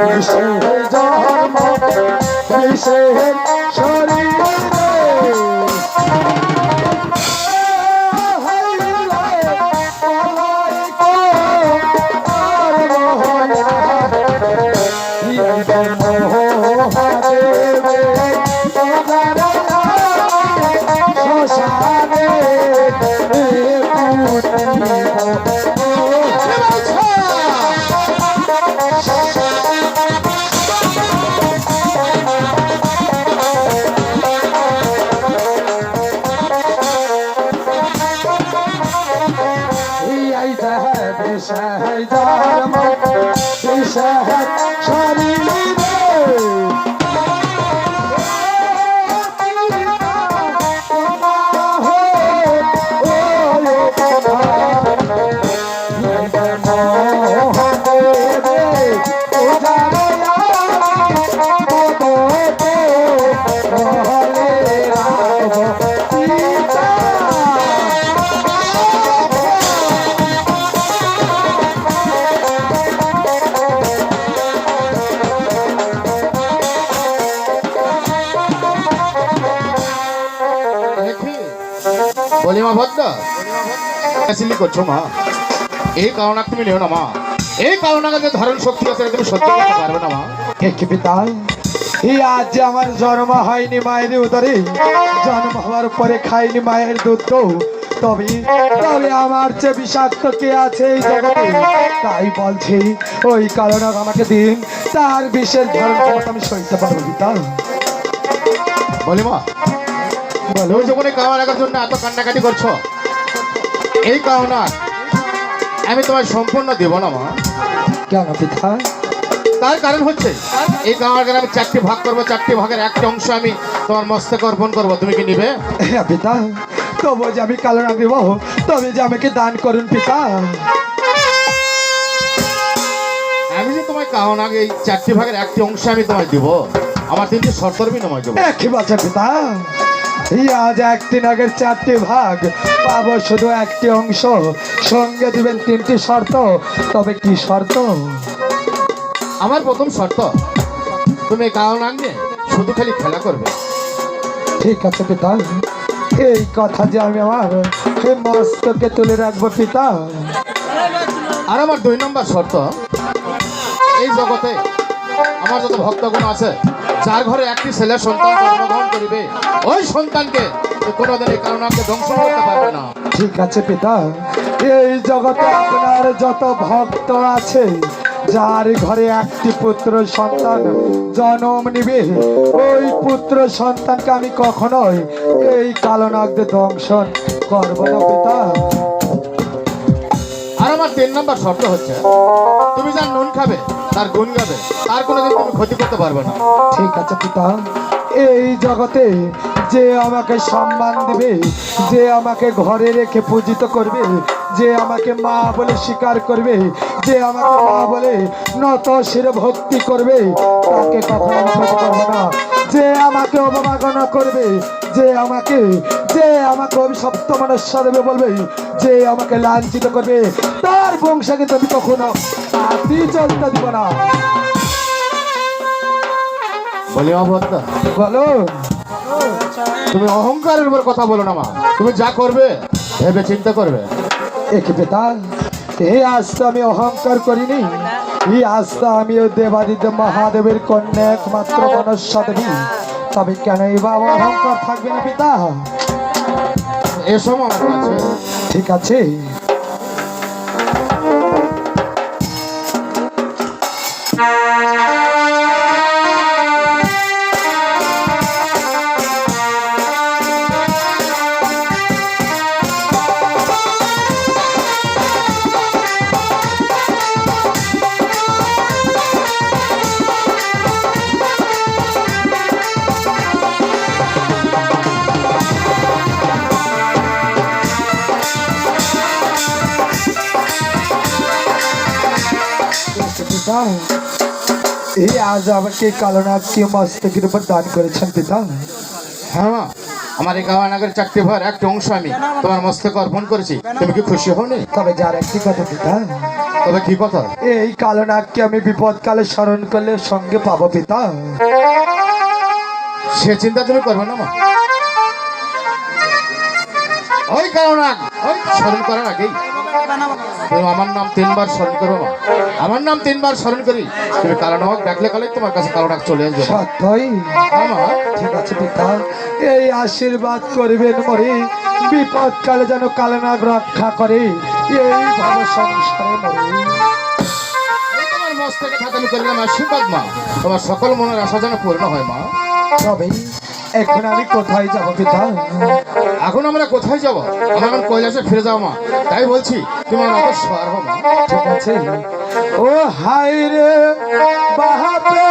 কিসের জন্ম কিসের I don't know. বলি মা ভদ্র। সিলি করছ মা। এই কারণা তুমি নিও না মা। এই কারণাকে যে ধারণ শক্তি আছে তুমি সহ্য করতে পারবে না মা। কি পিতা এই আজ যে আমার জন্ম হয়নি মায়ের উদরে জন্ম হওয়ার পরে খাইনি মায়ের দুধ তো। তবে তবে আমার চেয়ে বিষাক্ত কে আছে এই জগতে? তাই বলছি ওই কারণে আমাকে দিন তার বিশেষ ধরন আমি সইতে পারব পিতা বলি মা। বলো যখন এই জন্য এত কান্নাকাটি করছ? এই কারণা আমি তোমায় সম্পূর্ণ দেব না মা। কেন পিতা? তার কারণ হচ্ছে এই কারণাকে আমি চারটি ভাগ করব চারটি ভাগের একটা অংশ আমি তোমার মস্তকে অর্পণ করব। তুমি কি নিবে? হ্যাঁ পিতা। তবু যে আমি কালো না দিব তবে যে আমাকে দান করুন পিতা। আমি যে তোমায় কারণ আগে এই চারটি ভাগের একটি অংশ আমি তোমায় দিব আমার তিনটি শর্তর বিনিময় দেবো। কি বলছেন পিতা। আজ একদিন আগের চারটি ভাগ। পাবো শুধু একটি অংশ। সঙ্গে দিবেন তিনটি শর্ত। তবে কি শর্ত? আমার প্রথম শর্ত তুমি কারণ আগে শুধু খালি খেলা করবে। ঠিক আছে পিতা। এই কথা যে আমি আমার এই মস্তকে তুলে রাখব পিতা। আর আমার দুই নম্বর শর্ত এই জগতে আমার যত ভক্তগণ আছে যার ঘরে একটি ছেলে সন্তান জন্মগ্রহণ করিবে ওই সন্তানকে কোনোদিন এই কারণ আমাকে ধ্বংস করতে পারবে না। ঠিক আছে পিতা এই জগতে আপনার যত ভক্ত আছে যার ঘরে একটি পুত্র সন্তান জন্ম নিবে ওই পুত্র সন্তানকে আমি কখনোই এই কালনাগদের দংশন করব না পিতা। আর আমার তিন নম্বর শর্ত হচ্ছে তুমি যার নুন খাবে তার গুণ গাবে তার কোনোদিন তুমি ক্ষতি করতে পারবে না। ঠিক আছে পিতা, এই জগতে যে আমাকে সম্মান দেবে, যে আমাকে ঘরে রেখে পূজিত করবে, যে আমাকে মা বলে স্বীকার করবে যে আমাকে মা বলে নত শিরে ভক্তি করবে তাকে কখনো ক্ষতি করব না। যে আমাকে অবমাননা করবে যে আমাকে যে আমাকে অভিশপ্ত মনস্বরূপে বলবে যে আমাকে লাঞ্ছিত করবে তার বংশে কিন্তু আমি কখনো আতি চলতে দিব না। বলি বলো। তুমি অহংকারের উপর কথা বলো না মা। তুমি যা করবে ভেবে চিন্তা করবে। একে বেতা এই আস্থা আমি অহংকার করিনি। এই আস্থা আমি দেবাদিত মহাদেবের কন্যা একমাত্র মনস্যা তবে কেন এই বাবা অহংকার থাকবে না পিতা? এসো ঠিক আছে। পিতা এই আজ আমাকে কালনাথকে মস্তকের উপর দান করেছেন পিতা। হ্যাঁ মা। আমার এই গাওয়ানাগের চারটি ভার একটা অংশ আমি তোমার মস্তকে অর্পণ করেছি। তুমি কি খুশি হওনি? তবে যার একটি কথা পিতা। তবে কি কথা? এই কালো নাগকে আমি বিপদকালে স্মরণ করলে সঙ্গে পাবো পিতা। সে চিন্তা তুমি করবে না মা। ওই কারণ ওই স্মরণ করার আগেই আমার নাম তিনবার স্মরণ করো আমার নাম তিনবার স্মরণ করি। তুমি কালো নাগ ডাকলে কালে তোমার কাছে কালো নাগ চলে আসবে। সত্যই? হ্যাঁ ঠিক আছে পিতা। এই আশীর্বাদ করবেন মরে। বিপদকালে যেন কালো নাগ রক্ষা করে। এই ভাব সংসারে মরে। তোমার মস্তকে থাকা আমি করলাম আশীর্বাদ মা। তোমার সকল মনের আশা যেন পূর্ণ হয় মা। তবে এখন আমি কোথায় যাব পিতা এখন আমরা কোথায় যাব? আমরা এখন কৈলাসে ফিরে যাও মা। তাই বলছি তুমি আমাকে সর হো মা। ঠিক আছে। ও হাই রে বাহাবে